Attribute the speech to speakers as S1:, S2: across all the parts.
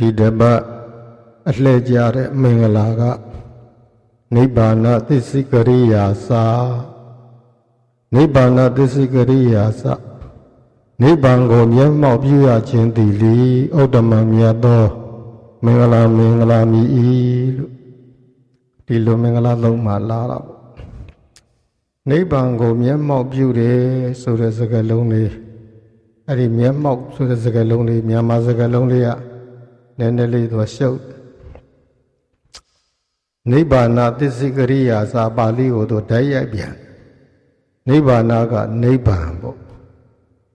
S1: ဒီတပတ်အလှည့်ကြတဲ့မင်္ဂလာကနိဗ္ဗာန်သစ္စိကရိယာစာနိဗ္ဗာန်သစ္စိကရိယာစာနိဗ္ဗာန်ကိုမျက်မှောက်ပြုရခြင်းသည်လီဥဒ္ဓမမြတ်သောမင်္ဂလာမင်္ဂလာမြည်၏လို့ဒီလိုမင်္ဂလာသုံးပါလာတာပေါ့နိဗ္ဗာန်ကိုမျက်မှောက်ပြုတယ်ဆိုတဲ့စကားလုံးလေးအဲ့ဒီမျက်မှောက်ဆိုတဲ့စကားလုံးလေးမြန်မာစကားလုံးလေးက နည်းနည်းလေးတော့ရှုပ်နိဗ္ဗာန်သစ္စိကရိယာစာပါဠိကိုတော့ဓာတ်ရိုက်ပြန်နိဗ္ဗာန်ကနိဗ္ဗာန်ပေါ့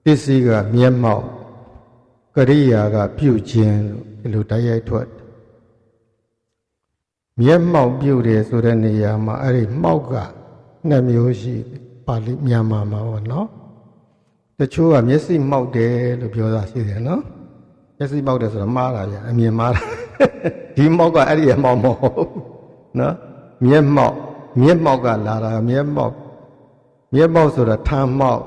S1: ပစ္စည်းကမျက်မှောက်ကရိယာကပြုခြင်းလို့ဒီလိုဓာတ်ရိုက်ထွက်မျက်မှောက်ပြုတယ်ဆိုတဲ့နေရာမှာအဲ့ဒီမှောက်ကနှစ်မျိုးရှိတယ်ပါဠိမြန်မာမှာပေါ့နော်တချို့ကမျက်စိမှောက်တယ်လို့ပြောတာရှိတယ်နော် မျက်စိမှောက်တယ်ဆိုတော့မှားတာဗျအမြင်မှားတာဒီမှောက်ကအဲ့ဒီအမှောက်မဟုတ်နော်မျက်မှောက်မျက်မှောက်ကလာတာမျက်မှောက်မျက်မှောက်ဆိုတာထမ်းမှောက်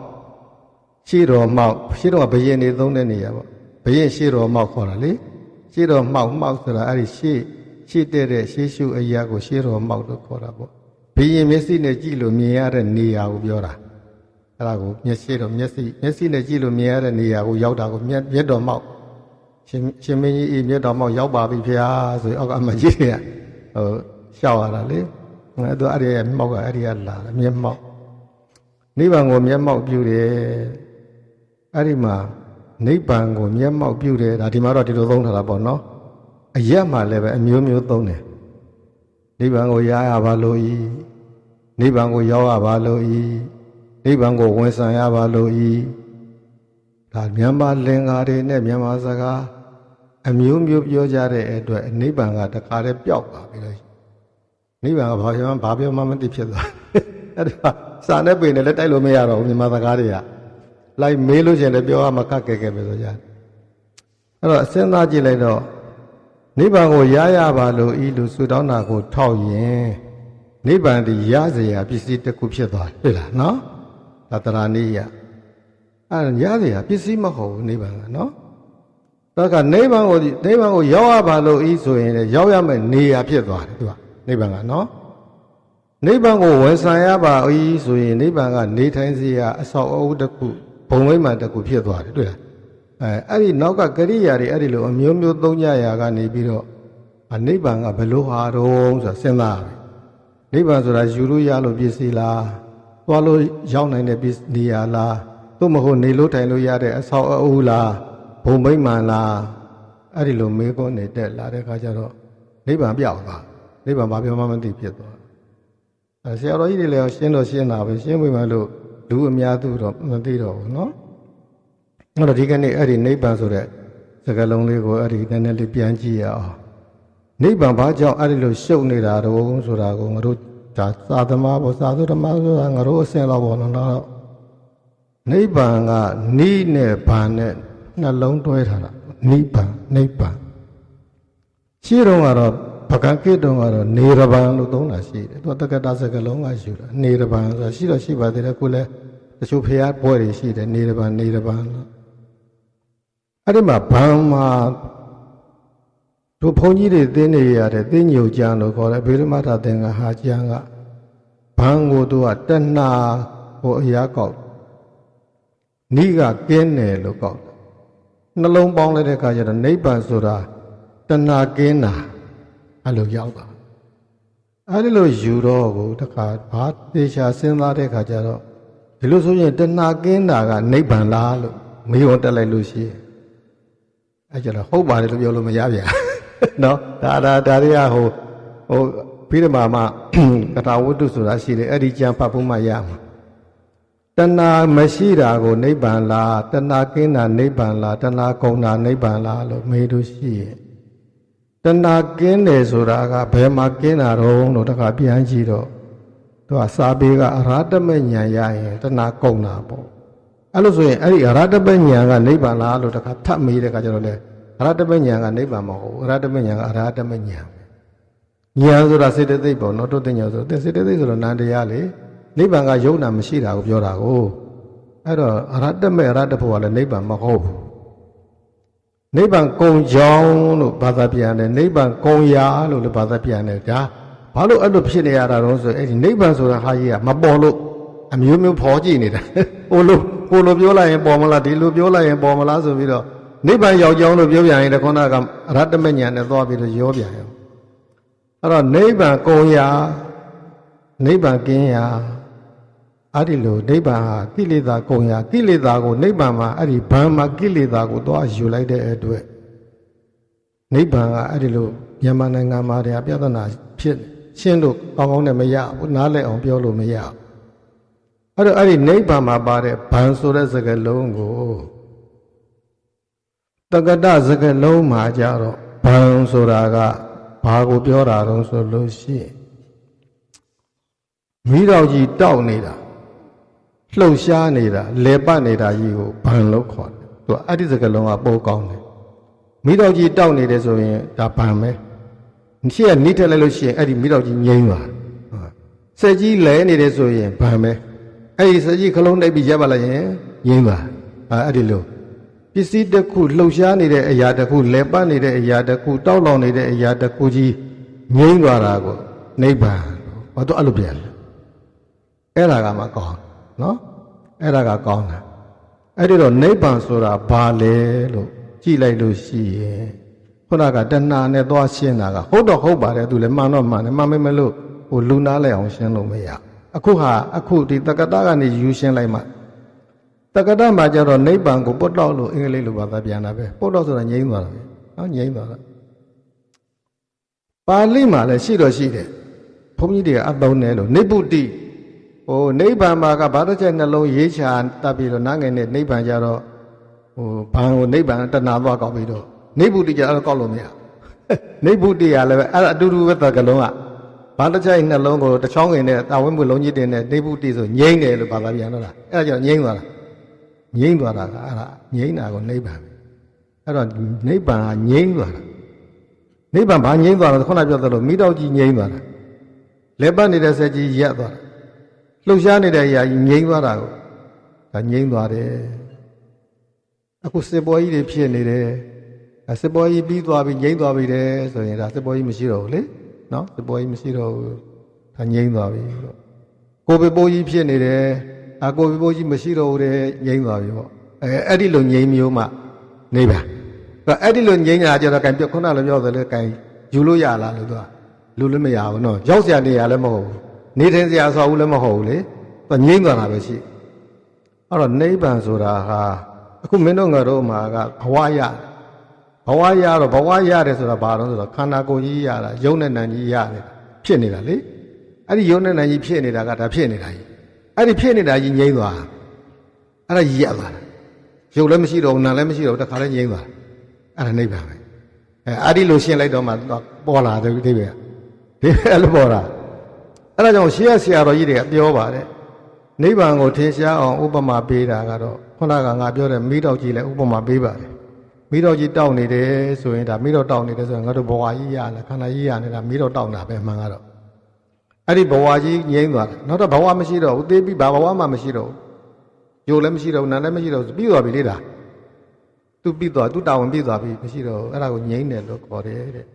S1: ရှေ့တော်မှောက်ရှေ့တော်ကဘယင်နေသုံးတဲ့နေရာပေါ့ဘယင်ရှေ့တော်မှောက်ခေါ်တာလေရှေ့တော်မှောက်မှောက်ဆိုတာအဲ့ဒီရှေ့ရှေ့တဲ့တဲ့ရှေ့ရှုအရာကိုရှေ့တော်မှောက်လို့ခေါ်တာပေါ့ဘယင်မျက်စိနဲ့ကြည့်လို့မြင်ရတဲ့နေရာကိုပြောတာအဲ့ဒါကိုမျက်စိတော့မျက်စိမျက်စိနဲ့ကြည့်လို့မြင်ရတဲ့နေရာကိုရောက်တာကိုမျက်မျက်တော်မှောက် ရှင်ရှင်မင်းကြီးမျက်တော်မှောက်ရောက်ပါပြီဖေဟာဆိုရင်အောက်ကအမကြီးတွေကဟိုရှောက်ရတာလေအဲ့တော့အဲ့ဒီမျောက်ကအဲ့ဒီကလာတယ်မျက်မှောက်နိဗ္ဗာန်ကိုမျက်မှောက်ပြုတယ်အဲ့ဒီမှာနိဗ္ဗာန်ကိုမျက်မှောက်ပြုတယ်ဒါဒီမှာတော့ဒီလိုသုံးထားတာပေါ့နော်အရက်မှာလည်းပဲအမျိုးမျိုးသုံးတယ်နိဗ္ဗာန်ကိုရရပါလို့ဤနိဗ္ဗာန်ကိုရောက်ရပါလို့ဤနိဗ္ဗာန်ကိုဝင်ဆံရပါလို့ဤဒါမြန်မာလင်္ကာတွေနဲ့မြန်မာစကား အမျိုးမျိုးပြောကြတဲ့အတွက်အနိဗ္ဗာန်ကတခါတည်းပျောက်ပါပြီလေနိဗ္ဗာန်ကဘာပြောမှဘာပြောမှမသိဖြစ်သွားအဲ့ဒါစာနဲ့ပေနဲ့လည်းတိုက်လို့မရတော့ဘူးမြန်မာစကားတွေကလိုက်မေးလို့ရှင်လည်းပြောရမှာကကဲကဲပဲဆိုကြတယ်အဲ့တော့စဉ်းစားကြည့်လိုက်တော့နိဗ္ဗာန်ကိုရရပါလို့ဤလူဆူတောင်းတာကိုထောက်ရင်နိဗ္ဗာန်ဒီရစရာပစ္စည်းတစ်ခုဖြစ်သွားပြီလားနော်သတ္တရာနိယအဲ့ရစရာပစ္စည်းမဟုတ်ဘူးနိဗ္ဗာန်ကနော် ဒါကနိဗ္ဗာန်ကိုနိဗ္ဗာန်ကိုရောက်ရပါလို့ဤဆိုရင်လည်းရောက်ရမယ့်နေရာဖြစ်သွားတယ်သူကနိဗ္ဗာန်ကနော်နိဗ္ဗာန်ကိုဝန်ဆံရပါဤဆိုရင်နိဗ္ဗာန်ကနေထိုင်စေရအဆောက်အဦတစ်ခုဘုံမိမ့်မှတစ်ခုဖြစ်သွားတယ်တွေ့လားအဲအဲ့ဒီနောက်ကကရိယာတွေအဲ့ဒီလိုအမျိုးမျိုးသုံးကြရာကနေပြီးတော့အနိဗ္ဗာန်ကဘယ်လိုဟာတော့ဆိုတာစဉ်းစားရတယ်နိဗ္ဗာန်ဆိုတာယူလို့ရလို့ပစ္စည်းလားသွားလို့ရောက်နိုင်တဲ့ပစ္စည်းနေရာလားသို့မဟုတ်နေလို့ထိုင်လို့ရတဲ့အဆောက်အဦလား ဘုံမိမ့်မှန်လားအဲ့ဒီလိုမေးခွန်းနေတက်လာတဲ့အခါကျတော့နိဗ္ဗာန်ပြောက်သွားနိဗ္ဗာန်ဘာပြောမှမသိဖြစ်သွားအဲဆရာတော်ကြီးတွေလည်းရှင်းတော့ရှင်းတာပဲရှင်းပြီမှလို့လူအများသူတော့မသိတော့ဘူးเนาะအဲ့တော့ဒီကနေ့အဲ့ဒီနိဗ္ဗာန်ဆိုတဲ့စကားလုံးလေးကိုအဲ့ဒီနည်းနည်းလေးပြန်ကြည့်ရအောင်နိဗ္ဗာန်ဘာကြောင့်အဲ့ဒီလိုရှုပ်နေတာတုံးဆိုတာကိုငါတို့ဒါသာသမားပေါ့သာသုဓမ္မဆိုတာငါတို့အစင်တော့ပေါ့နော်တော့နိဗ္ဗာန်ကနိနဲ့ဘာနဲ့ နှလုံးတွဲထားတာနိဗ္ဗာန်နိဗ္ဗာန်ရှင်းတော့ကတော့ပကံကိတုံကတော့နေရဗံလို့သုံးတာရှိတယ်သူကတက္ကတာစကလုံးကရှိတာနေရဗံဆိုတာရှိတော့ရှိပါသေးတယ်ကိုလည်းတချို့ဖျားပွဲတွေရှိတယ်နေရဗံနေရဗံလို့အဲ့ဒီမှာဘာမှတို့ဘုန်းကြီးတွေသင်နေရတဲ့သင်ညိုကြံလို့ခေါ်တယ်ဗေရမထသင်္ကဟာကြံကဘန်းကိုသူကတဏှာကိုအရာကောက်နိကကင်းတယ်လို့ကောက်တယ် နှလုံးပေါင်းလိုက်တဲ့အခါကျတော့နိဗ္ဗာန်ဆိုတာတဏှာကင်းတာအဲ့လိုရောက်တာအဲ့ဒီလိုယူတော့ကိုတခါဘာသေချာစဉ်းစားတဲ့အခါကျတော့ဒီလိုဆိုရင်တဏှာကင်းတာကနိဗ္ဗာန်လားလို့မေးဝန်တက်လိုက်လို့ရှိရင်အဲ့ကျတော့ဟုတ်ပါတယ်လို့ပြောလို့မရပြန်နော်ဒါဒါဒါတွေကဟိုဟိုပြီးတော့မှကထာဝတ္ထုဆိုတာရှိတယ်အဲ့ဒီကြံဖတ်ဖို့မှရမှာ တဏှာမရှိတာကိုနိဗ္ဗာန်လားတဏှာကင်းတာနိဗ္ဗာန်လားတဏှာကုန်တာနိဗ္ဗာန်လားလို့မေးလို့ရှိရင်တဏှာကင်းတယ်ဆိုတာကဘယ်မှာကင်းတာတော့လို့တခါပြန်ကြည့်တော့သူကစာပေကအရဟတမဉာဏ်ရရင်တဏှာကုန်တာပေါ့အဲ့လိုဆိုရင်အဲ့ဒီအရဟတမဉာဏ်ကနိဗ္ဗာန်လားလို့တခါထပ်မေးတဲ့အခါကျတော့လေအရဟတမဉာဏ်ကနိဗ္ဗာန်မဟုတ်ဘူးအရဟတမဉာဏ်ကအရဟတမဉာဏ်ဉာဏ်ဆိုတာစေတသိက်ပေါ့နော်တုတ်တင်ညာဆိုတဲ့စေတသိက်ဆိုတော့နန္တရားလေ နိဗ္ဗာန်ကယုံနာမရှိတာကိုပြောတာကိုအဲ့တော့အရဟတမေအရဟတဖို့ကလည်းနိဗ္ဗာန်မဟုတ်ဘူးနိဗ္ဗာန်ကုံကြောင်းလို့ဘာသာပြန်တယ်နိဗ္ဗာန်ကုံရာလို့လည်းဘာသာပြန်တယ်ဒါဘာလို့အဲ့လိုဖြစ်နေရတာတော့ဆိုအဲ့ဒီနိဗ္ဗာန်ဆိုတာဟာကြီးကမပေါ်လို့အမျိုးမျိုးဖော်ကြည့်နေတာဟိုလိုဟိုလိုပြောလိုက်ရင်ပေါ်မလားဒီလိုပြောလိုက်ရင်ပေါ်မလားဆိုပြီးတော့နိဗ္ဗာန်ရောက်ကြောင်းလို့ပြောပြန်ရင်တခုနကအရတ္တမညာနဲ့သွားပြီးတော့ရောပြန်ရောအဲ့တော့နိဗ္ဗာန်ကုံရာနိဗ္ဗာန်ကင်းရာ အဲ့ဒီလိုနိဗ္ဗာန်ဟာကိလေသာကုံရာကိလေသာကိုနိဗ္ဗာန်မှာအဲ့ဒီဘာမှာကိလေသာကိုသွားယူလိုက်တဲ့အတွက်နိဗ္ဗာန်ကအဲ့ဒီလိုမြန်မာနိုင်ငံမှာတရားပြဿနာဖြစ်ရှင်းလို့ကောင်းကောင်းနဲ့မရဘူးနားလည်အောင်ပြောလို့မရဘူးအဲ့တော့အဲ့ဒီနိဗ္ဗာန်မှာပါတဲ့ဘန်ဆိုတဲ့စကားလုံးကိုတက္ကတစကားလုံးမှာကြတော့ဘန်ဆိုတာကဘာကိုပြောတာတုံးဆိုလို့ရှိရင်မိတော်ကြီးတောက်နေတာ လှုပ်ရှားနေတာလဲပတ်နေတာကြီးကိုဘန်လို့ခေါ်တယ်သူကအဲ့ဒီစကားလုံးကပိုကောင်းတယ်မိတော်ကြီးတောက်နေတယ်ဆိုရင်ဒါဘန်ပဲရှေ့ကနိထက်လိုက်လို့ရှိရင်အဲ့ဒီမိတော်ကြီးငြိမ်းသွားစက်ကြီးလဲနေတယ်ဆိုရင်ဘန်ပဲအဲ့ဒီစက်ကြီးခလုံးတိုက်ပြီးရပ်ပါလိုက်ရင်ငြိမ်းသွားအဲ့ဒီလိုပစ္စည်းတစ်ခုလှုပ်ရှားနေတဲ့အရာတစ်ခုလဲပတ်နေတဲ့အရာတစ်ခုတောက်လောင်နေတဲ့အရာတစ်ခုကြီးငြိမ်းသွားတာကိုနိဗ္ဗာန်ဘာတော့အဲ့လိုပြန်လဲအဲ့ဒါကမှကောင်း နော်အဲ့ဒါကကောင်းတာအဲ့ဒီတော့နိဗ္ဗာန်ဆိုတာဘာလဲလို့ကြည့်လိုက်လို့ရှိရင်ခုနကတဏှာနဲ့သွားရှင်းတာကဟုတ်တော့ဟုတ်ပါတယ်သူလည်းမှန်တော့မှန်တယ်မှန်မေမလို့ဟိုလူနာလဲအောင်ရှင်းလို့မရအခုဟာအခုဒီတက္ကတာကနေယူရှင်းလိုက်မှတက္ကတာမှာကျတော့နိဗ္ဗာန်ကိုပုတ်တော့လို့အင်္ဂလိပ်လိုဘာသာပြန်တာပဲပုတ်တော့ဆိုတာငြိမ်းသွားတာပဲနော်ငြိမ်းသွားတာပါဠိမှာလည်းရှိတော့ရှိတယ်ဘုန်းကြီးတွေကအသုံးတယ်လို့နိဗ္ဗုတိ ဟိုနိဗ္ဗာန်မှာကဘာတစ်ချက်နှလုံးရေးချတတ်ပြီးတော့နားငယ်နဲ့နိဗ္ဗာန်ကြတော့ဟိုဘာကိုနိဗ္ဗာန်တဏှာသွားကောက်ပြီးတော့နိဗ္ဗုတိကြတော့ကောက်လို့မရနိဗ္ဗုတိရလည်းပဲအဲ့ဒါအတူတူပဲသကလုံးကဘာတစ်ချက်နှလုံးကိုတစ်ချောင်းငင်နဲ့တာဝင်းမှုလုံးကြီးတင်တဲ့နိဗ္ဗုတိဆိုငြိမ့်တယ်လို့ဘာသာပြန်တော့လားအဲ့ဒါကြောင့်ငြိမ့်သွားတာငြိမ့်သွားတာကအဲ့ဒါငြိမ့်တာကိုနိဗ္ဗာန်အဲ့တော့နိဗ္ဗာန်ကငြိမ့်သွားတာနိဗ္ဗာန်ဘာငြိမ့်သွားလဲခုနပြောသလိုမိတော့ကြီးငြိမ့်သွားတာလက်ပတ်နေတဲ့ဆက်ကြီးရက်သွားတာ လှုပ်ရှားနေတဲ့အရာကြီးငြိမ့်သွားတာကိုဒါငြိမ့်သွားတယ်အခုစစ်ပွဲကြီးတွေဖြစ်နေတယ်စစ်ပွဲကြီးပြီးသွားပြီငြိမ့်သွားပြီတဲ့ဆိုရင်ဒါစစ်ပွဲကြီးမရှိတော့ဘူးလေနော်စစ်ပွဲကြီးမရှိတော့ဘူးဒါငြိမ့်သွားပြီလို့ကိုပေပိုးကြီးဖြစ်နေတယ်အကိုပေပိုးကြီးမရှိတော့ဘူးတဲ့ငြိမ့်သွားပြီပေါ့အဲအဲ့ဒီလိုငြိမ့်မျိုးမှနေပါအဲ့ဒီလိုငြိမ့်တာကျတော့ကံပြခုနလည်းပြောသလိုကံယူလို့ရလားလို့သူကလူလည်းမရဘူးနော်ရောက်စရာနေရာလည်းမဟုတ်ဘူး နေထိုင်စရာဆောက်ဘူးလည်းမဟုတ်ဘူးလေသူငြိမ့်သွားတာပဲရှိအဲ့တော့နိဗ္ဗာန်ဆိုတာဟာအခုမင်းတို့ငါတို့မှာကဘဝရဘဝရတော့ဘဝရတယ်ဆိုတာဘာလို့ဆိုတော့ခန္ဓာကိုယ်ကြီးရတာယုံနဲ့နံကြီးရတယ်ဖြစ်နေတာလေအဲ့ဒီယုံနဲ့နံကြီးဖြစ်နေတာကဒါဖြစ်နေတာကြီးအဲ့ဒီဖြစ်နေတာကြီးငြိမ့်သွားအဲ့ဒါကြီးရသွားတာယုံလည်းမရှိတော့ဘူးနာလည်းမရှိတော့ဘူးတခါလည်းငြိမ့်သွားအဲ့ဒါနိဗ္ဗာန်ပဲအဲအဲ့ဒီလိုရှင်းလိုက်တော့မှပေါ်လာတယ်ဒီပဲဒီအဲ့လိုပေါ်လာ အဲ့ဒါကြောင့်ရှေးရဆရာတော်ကြီးတွေကပြောပါတယ်နိဗ္ဗာန်ကိုထင်ရှားအောင်ဥပမာပေးတာကတော့ခုနကငါပြောတဲ့မိတော့ကြီးလည်းဥပမာပေးပါတယ်မိတော့ကြီးတောက်နေတယ်ဆိုရင်ဒါမိတော့တောက်နေတယ်ဆိုရင်ငါတို့ဘဝကြီးရလားခန္ဓာကြီးရနေတာမိတော့တောက်တာပဲမှန်ကတော့အဲ့ဒီဘဝကြီးငြိမ်းသွားတယ်နောက်တော့ဘဝမရှိတော့ဘူးသေပြီးဘာဘဝမှမရှိတော့ဘူးယုံလည်းမရှိတော့ဘူးနာလည်းမရှိတော့ဘူးပြီးသွားပြီလေဒါသူပြီးသွားသူတာဝန်ပြီးသွားပြီမရှိတော့ဘူးအဲ့ဒါကိုငြိမ်းတယ်လို့ခေါ်တယ်တဲ့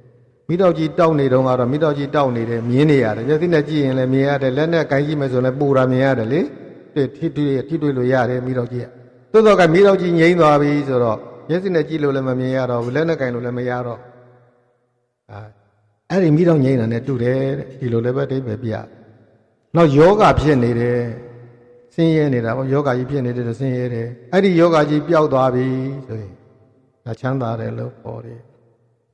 S1: မိတော့ကြီးတောက်နေတော့ကတော့မိတော့ကြီးတောက်နေတယ်မြင်နေရတယ်မျက်စိနဲ့ကြည့်ရင်လည်းမြင်ရတယ်လက်နဲ့ကိုင်းကြည့်မယ်ဆိုရင်လည်းပူတာမြင်ရတယ်လေထိတွေ့ထိတွေ့လို့ရတယ်မိတော့ကြီးကသို့တော့ကမိတော့ကြီးငြိမ်းသွားပြီဆိုတော့မျက်စိနဲ့ကြည့်လို့လည်းမမြင်ရတော့ဘူးလက်နဲ့ကိုင်းလို့လည်းမရတော့အာအဲ့ဒီမိတော့ငြိမ်းတာနဲ့တူတယ်တဲ့ဒီလိုလည်းပဲအိဗယ်ပြနောက်ယောဂဖြစ်နေတယ်ဆင်းရဲနေတာပေါ့ယောဂကြီးဖြစ်နေတယ်ဆင်းရဲတယ်အဲ့ဒီယောဂကြီးပျောက်သွားပြီဆိုရင်ဒါချမ်းသာတယ်လို့ခေါ်တယ်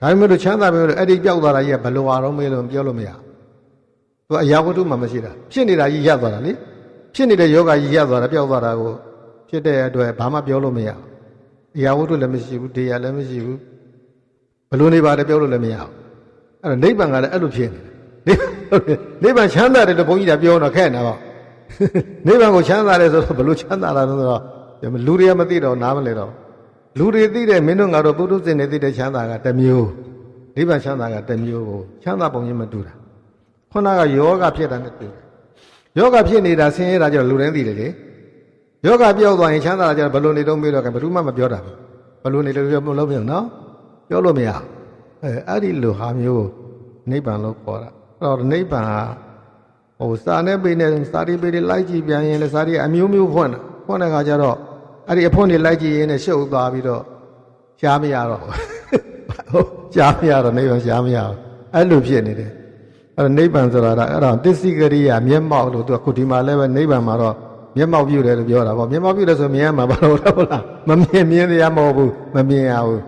S1: ဒါပေမဲ့လို့ချမ်းသာပဲလို့အဲ့ဒီပျောက်သွားတာကြီးကဘယ်လိုအားလုံးမေးလို့ပြောလို့မရသူအရာဝတ္ထုမှမရှိတာဖြစ်နေတာကြီးရပ်သွားတာလေဖြစ်နေတဲ့ယောဂကြီးရပ်သွားတာပျောက်သွားတာကိုဖြစ်တဲ့အတွက်ဘာမှပြောလို့မရအရာဝတ္ထုလည်းမရှိဘူးတရားလည်းမရှိဘူးဘယ်လိုနေပါလဲပြောလို့လည်းမရဘူးအဲ့တော့နိဗ္ဗာန်ကလည်းအဲ့လိုဖြစ်နေတယ်နိဗ္ဗာန်ချမ်းသာတယ်လို့ဘုန်းကြီးကပြောတော့ခက်နေတာပေါ့နိဗ္ဗာန်ကိုချမ်းသာတယ်ဆိုတော့ဘယ်လိုချမ်းသာတာလဲဆိုတော့လူတွေကမသိတော့နားမလဲတော့ လူတွေသိတဲ့မင်းတို့ငါတို့ပုထုဇဉ်တွေသိတဲ့ချမ်းသာကတစ်မျိုးနိဗ္ဗာန်ချမ်းသာကတစ်မျိုးကိုချမ်းသာပုံချင်းမတူတာခုနကယောဂဖြစ်တာနဲ့တူတယ်ယောဂဖြစ်နေတာဆင်းရဲတာကြောင့်လူတိုင်းသိတယ်လေယောဂပြောက်သွားရင်ချမ်းသာတာကြောင့်ဘယ်လိုနေတော့မေးတော့ကဘယ်သူမှမပြောတာဘူးဘယ်လိုနေလို့ပြောမလို့မရဘူးနော်ပြောလို့မရအဲအဲ့ဒီလိုဟာမျိုးနိဗ္ဗာန်လို့ခေါ်တာအဲ့တော့နိဗ္ဗာန်ဟာဟိုစာနဲ့ပိနဲ့စာရီပိတွေလိုက်ကြည့်ပြန်ရင်လည်းစာရီအမျိုးမျိုးဖွင့်တာဖွင့်တဲ့ခါကျတော့ အဲ့ဒီအဖွင့်တွေလိုက်ကြည့်ရင်လည်းရှုပ်သွားပြီးတော့ရှားမရတော့ဟုတ်ရှားမရတော့နိဗ္ဗာန်ရှားမရဘူးအဲ့လိုဖြစ်နေတယ်အဲ့တော့နိဗ္ဗာန်ဆိုတာကအဲ့ဒါသစ္စည်းကရိယာမျက်မှောက်လို့သူကခုဒီမှာလည်းပဲနိဗ္ဗာန်မှာတော့မျက်မှောက်ပြုတယ်လို့ပြောတာပေါ့မျက်မှောက်ပြုတယ်ဆိုမြင်ရမှာဘာလို့လဲဟုတ်လားမမြင်မြင်တရားမဟုတ်ဘူးမမြင်ရဘူး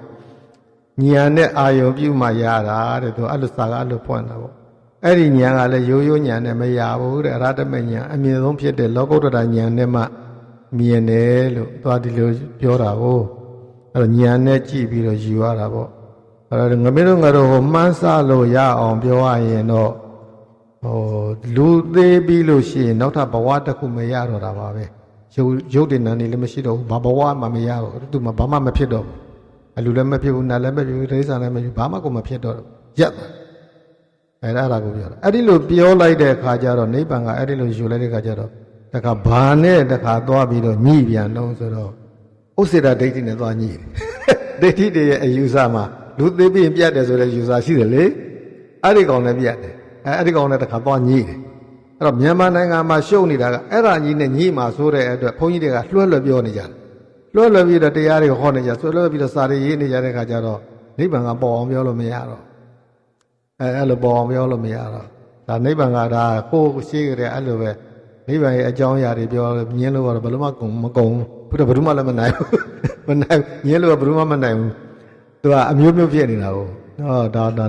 S1: ဉာဏ်နဲ့အာယုံပြုမှရတာတဲ့သူအဲ့လိုစာကအဲ့လိုဖွင့်တာပေါ့အဲ့ဒီဉာဏ်ကလည်းရိုးရိုးဉာဏ်နဲ့မရဘူးတဲ့အရဟတမဉာဏ်အမြင့်ဆုံးဖြစ်တဲ့လောကုတ္တရာဉာဏ်နဲ့မှ မြင်တယ်လို့သွားဒီလိုပြောတာကိုအဲ့တော့ဉာဏ်နဲ့ကြည့်ပြီးတော့ယူရတာပေါ့အဲ့တော့ငမင်းတို့ငါတို့ဟိုမှန်းဆလို့ရအောင်ပြောရရင်တော့ဟိုလူသေးပြီးလို့ရှိရင်နောက်ထပ်ဘဝတစ်ခုမရတော့တာပါပဲရုပ်ရုပ်တည်နံနေလည်းမရှိတော့ဘူးဘာဘဝမှမရတော့ဘူးသူမှဘာမှမဖြစ်တော့ဘူးအလူလည်းမဖြစ်ဘူးနာလည်းမဖြစ်ဘူးဒိဋ္ဌာလည်းမဖြစ်ဘူးဘာမှကိုမဖြစ်တော့ဘူးရက်သွားအဲ့ဒါအဲ့ဒါကိုပြောတာအဲ့ဒီလိုပြောလိုက်တဲ့အခါကျတော့နိဗ္ဗာန်ကအဲ့ဒီလိုယူလိုက်တဲ့အခါကျတော့ တခါဘာနဲ့တခါသွားပြီးတော့ညှိပြန်တော့ဆိုတော့ဥစ္စေတာဒိဋ္ဌိနဲ့သွားညှိတယ်ဒိဋ္ဌိတွေရဲ့အယူဆမှာလူသေးပြီးရင်ပြတ်တယ်ဆိုတဲ့ယူဆရှိတယ်လေအဲ့ဒီကောင်လည်းပြတ်တယ်အဲ့အဲ့ဒီကောင်လည်းတခါသွားညှိတယ်အဲ့တော့မြန်မာနိုင်ငံမှာရှုပ်နေတာကအဲ့ဒါကြီးနဲ့ညှိမှာဆိုတဲ့အတွက်ဘုန်းကြီးတွေကလွှဲလွှဲပြောနေကြတယ်လွှဲလွှဲပြီးတော့တရားတွေဟောနေကြဆွဲလွှဲပြီးတော့စာတွေရေးနေကြတဲ့ခါကျတော့နိဗ္ဗာန်ကပေါ်အောင်ပြောလို့မရတော့အဲအဲ့လိုပေါ်အောင်ပြောလို့မရတော့ဒါနိဗ္ဗာန်ကဒါကိုယ်ရှိကြတဲ့အဲ့လိုပဲ နိဗ္ဗာန်ရဲ့အကြောင်းအရာတွေပြောလို့မြင်လို့ကတော့ဘယ်လိုမှကုန်မကုန်ဘူးဘုရားဘယ်သူမှလည်းမနိုင်ဘူးမနိုင်မြင်လို့ကဘယ်သူမှမနိုင်ဘူးသူကအမျိုးမျိုးဖြစ်နေတာကိုဟောဒါဒါ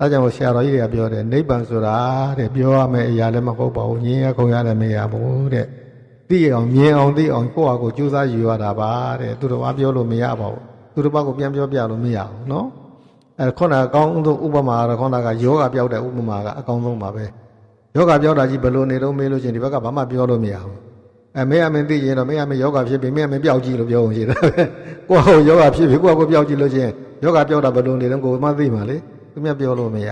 S1: အဲကြောင့်ဆရာတော်ကြီးတွေကပြောတယ်နိဗ္ဗာန်ဆိုတာတဲ့ပြောရမယ့်အရာလည်းမဟုတ်ပါဘူးညင်ရခုံရတယ်မရဘူးတဲ့သိအောင်မြင်အောင်သိအောင်ကိုယ့်ဟာကိုယ်ကြိုးစားယူရတာပါတဲ့သူတော်ဘာပြောလို့မရပါဘူးသူတော်ဘာကိုပြန်ပြောပြလို့မရဘူးနော်အဲခုနကအကောင်းဆုံးဥပမာကတော့ခုနကယောဂပြောက်တဲ့ဥပမာကအကောင်းဆုံးပါပဲ ယောဂပြောက်တာကြီးဘယ်လိုနေတော့မေးလို့ချင်းဒီဘက်ကဘာမှပြောလို့မရဘူးအဲမေးရမင်းသိရင်တော့မေးရမင်းယောဂဖြစ်ပြီမေးရမင်းပြောက်ကြည့်လို့ပြောအောင်ရှိတာပဲကိုယ့်ဟာကိုယောဂဖြစ်ပြီကိုယ့်ဟာကိုပြောက်ကြည့်လို့ချင်းယောဂပြောက်တာဘယ်လိုနေတော့ကိုယ်မှသိမှာလေသူမြတ်ပြောလို့မရ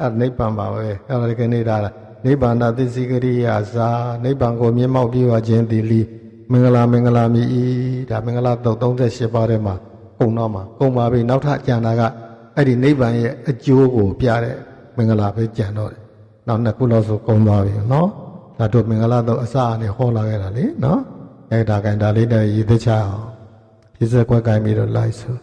S1: အဲ့နိဗ္ဗာန်ပါပဲအဲ့ဒါကနေတာနိဗ္ဗာန်သစ္စည်းကရိယာဇာနိဗ္ဗာန်ကိုမျက်မှောက်ပြုရခြင်းသည်လီမင်္ဂလာမင်္ဂလာမြည်ဤဒါမင်္ဂလာတုတ်38ပါးထဲမှာပုံတော့မှာပုံပါပြီနောက်ထပ်ကြံတာကအဲ့ဒီနိဗ္ဗာန်ရဲ့အကျိုးကိုပြတဲ့မင်္ဂလာပဲကြံတော့တယ် နောက်နှစ်ခုလောက်ဆိုကုန်သွားပြီနော်ဒါတို့မင်္ဂလာတော့အစအနေဟောလာခဲ့တာလေနော်အဲ့ဒါကန်ဒါလေးနဲ့ရည်သက်ချအောင်ပြည့်စက်ကွက်ကင်ပြီးတော့လိုက်ဆို